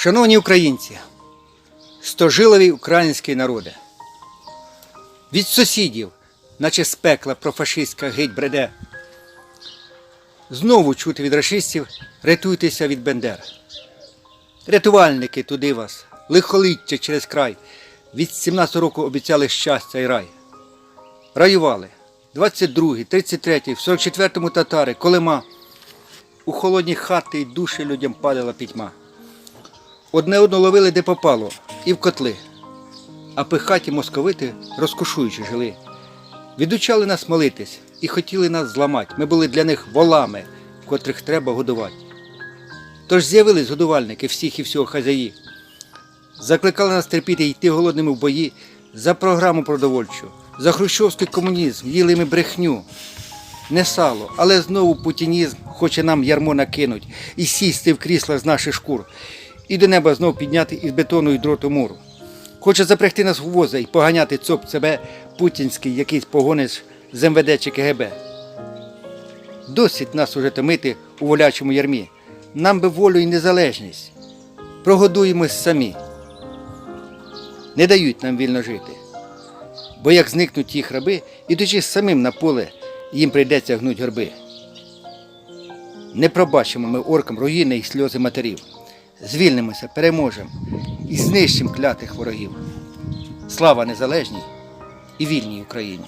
Шановні українці, стожилові українські народи, від сусідів, наче з пекла профашистська гить бреде. Знову чути від рашистів, рятуйтеся від бендер. Рятувальники туди вас, лихоліття через край. Від 17 року обіцяли щастя і рай. Раювали. 22, 33, в 44-му татари, колема. У холодні хати й душі людям палила пітьма. Одне одно ловили де попало, і в котли. А пихаті московити, розкошуючи жили. Відучали нас молитись і хотіли нас зламати. Ми були для них волами, котрих треба годувати. Тож з'явились годувальники всіх і всього хазяї. Закликали нас терпіти йти голодними в бої за програму продовольчу, за хрущовський комунізм, їли ми брехню. Не сало, але знову путінізм хоче нам ярмо накинуть і сісти в крісла з наших шкур, і до неба знов підняти із бетону і дроту муру. Хоче запрягти нас у воза і поганяти цоп себе путінський якийсь погониш з МВД чи КГБ. Досить нас уже томити у волячому ярмі. Нам би волю і незалежність. Прогодуємось самі. Не дають нам вільно жити. Бо як зникнуть ті храби, ідучи самим на поле, їм прийдеться гнуть горби. Не пробачимо ми оркам руїни і сльози матерів. Звільнимося, переможемо і знищимо клятих ворогів. Слава незалежній і вільній Україні!